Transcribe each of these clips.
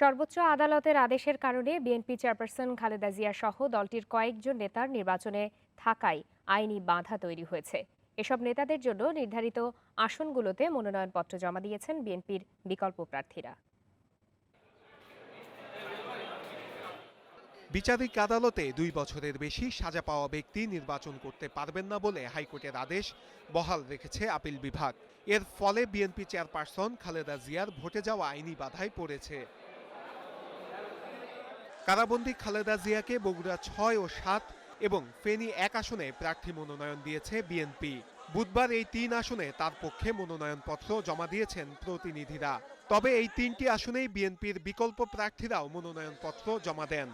সর্বোচ্চ আদালতের আদেশের কারণে বিএনপি চেয়ারপারসন খালেদা জিয়া সহ দলটির কয়েকজন নেতার নির্বাচনে থাকায় আইনি বাধা তৈরি হয়েছে। এসব নেতাদের জন্য নির্ধারিত আসনগুলোতে মনোনয়নপত্র জমা দিয়েছেন বিএনপির বিকল্প প্রার্থীরা। বিচারিক আদালতে দুই বছরের বেশি সাজা পাওয়া ব্যক্তি নির্বাচন করতে পারবেন না বলে হাইকোর্টের আদেশ বহাল রেখেছে আপিল বিভাগ। এর ফলে বিএনপি চেয়ারপারসন খালেদা জিয়ার ভোটে যাওয়া আইনি বাধায় পড়েছে। কারাবন্দী খালেদা জিয়াকে বগুড়া ছয় ও সাত এবং ফেনী এক আসনে প্রার্থী মনোনয়ন দিয়েছে বিএনপি। বুধবার এই তিন আসনে তার পক্ষে মনোনয়নপত্র জমা দিয়েছেন প্রতিনিধিরা। তবে এই তিনটি আসনেই বিএনপির বিকল্প প্রার্থীরাও মনোনয়নপত্র জমা দেন।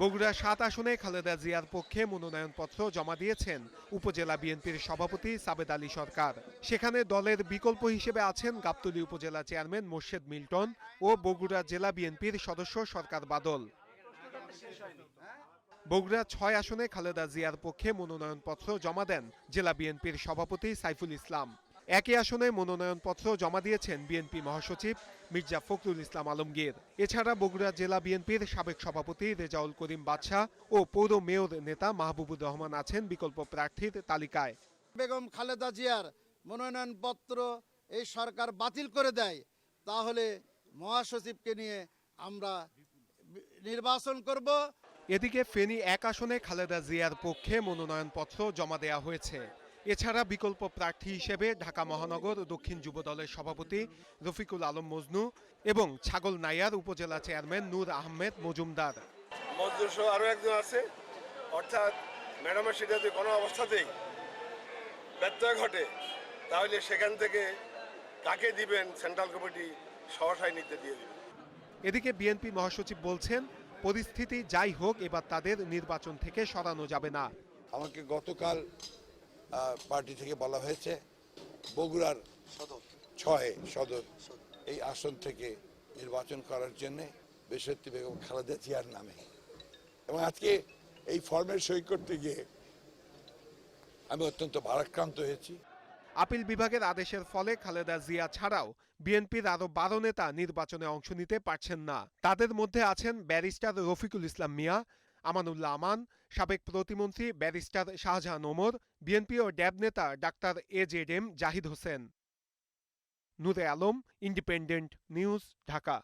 বগুড়া সাত আসনে খালেদা জিয়ার পক্ষে মনোনয়নপত্র জমা দিয়েছেন উপজেলা বিএনপির সভাপতি সাবেদ আলী সরকার। সেখানে দলের বিকল্প হিসেবে আছেন গাবতলী উপজেলা চেয়ারম্যান মোর্শেদ মিল্টন ও বগুড়া জেলা বিএনপির সদস্য সরকার বাদল। বগুড়া ছয় আসনে খালেদা জিয়ার পক্ষে মনোনয়নপত্র জমা দেন জেলা বিএনপির সভাপতি সাইফুল ইসলাম। একই আসনে মনোনয়নপত্র জমা দিয়েছেন বিএনপি মহাসচিব মির্জা ফখরুল ইসলাম আলমগীর। এছাড়া বগুড়া জেলা বিএনপির সাবেক সভাপতি রেজাউল করিম বাদশাহ ও পৌর মেয়র নেতা মাহবুবুর রহমান আছেন বিকল্প প্রার্থীর তালিকায়। বেগম খালেদা জিয়ার মনোনয়নপত্র এই সরকার বাতিল করে দেয় তাহলে মহাসচিবকে নিয়ে আমরা নির্বাচন করব। এদিকে ফেনী এক আসনে খালেদা জিয়ার পক্ষে মনোনয়নপত্র জমা দেওয়া হয়েছে। এছাড়া বিকল্প প্রার্থী হিসেবে ঢাকা মহানগর দক্ষিণ যুব দলের সভাপতি রফিকুল আলম মজনু এবং ছাগল নাইয়ার উপজেলা চেয়ারম্যান নূর আহমেদ মজুমদার। মজদুর সহ আরও একজন আছে। অর্থাৎ ম্যাডামের সেটা যদি কোনো অবস্থাতেই ব্যত্যয় ঘটে তাহলে সেখান থেকে কাকে দিবেন সেন্ট্রাল কমিটি সহসায় নিতে দিয়ে দেবে। এদিকে বিএনপি মহাসচিব বলছেন পরিস্থিতি যাই হোক এবার তাদের নির্বাচন থেকে সরানো যাবে না। আমাকে গতকাল পার্টি থেকে বলা হয়েছে বগুড়ার ছয় সদর এই আসন থেকে নির্বাচন করার জন্য বেসরতি বেগম খালেদা জিয়ার নামে। এবং আজকে এই ফর্মের সই করতে গিয়ে আমি অত্যন্ত ভারাক্রান্ত হয়েছি। আপিল বিভাগের আদেশের ফলে খালেদা জিয়া ছাড়াও বিএনপির আরও বারো নেতা নির্বাচনে অংশ নিতে পারছেন না। তাদের মধ্যে আছেন ব্যারিস্টার রফিকুল ইসলাম মিয়া আমানুল্লাহ আমান, সাবেক প্রতিমন্ত্রী ব্যারিস্টার শাহজাহান ওমর, বিএনপি ও ড্যাব নেতা doctor A Z M Zahid Hossain. Nure Alam, independent news, Dhaka.